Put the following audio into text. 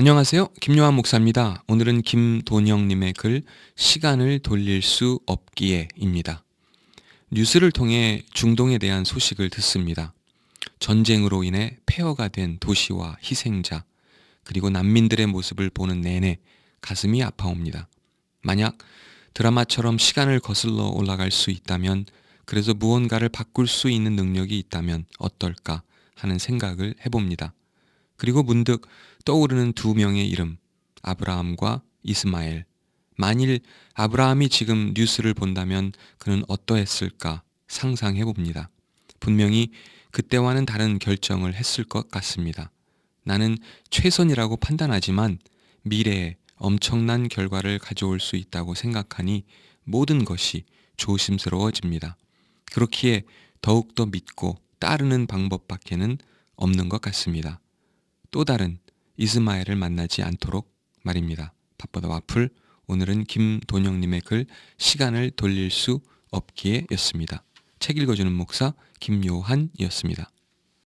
안녕하세요. 김요한 목사입니다. 오늘은 김돈영님의 글 시간을 돌릴 수 없기에입니다. 뉴스를 통해 중동에 대한 소식을 듣습니다. 전쟁으로 인해 폐허가 된 도시와 희생자 그리고 난민들의 모습을 보는 내내 가슴이 아파옵니다. 만약 드라마처럼 시간을 거슬러 올라갈 수 있다면 그래서 무언가를 바꿀 수 있는 능력이 있다면 어떨까 하는 생각을 해봅니다. 그리고 문득 떠오르는 두 명의 이름, 아브라함과 이스마엘. 만일 아브라함이 지금 뉴스를 본다면 그는 어떠했을까 상상해 봅니다. 분명히 그때와는 다른 결정을 했을 것 같습니다. 나는 최선이라고 판단하지만 미래에 엄청난 결과를 가져올 수 있다고 생각하니 모든 것이 조심스러워집니다. 그렇기에 더욱더 믿고 따르는 방법밖에는 없는 것 같습니다. 또 다른 이스마엘을 만나지 않도록 말입니다. 바쁘다 와플 오늘은 김돈영님의 글 시간을 돌릴 수 없기에 였습니다. 책 읽어주는 목사 김요한이었습니다.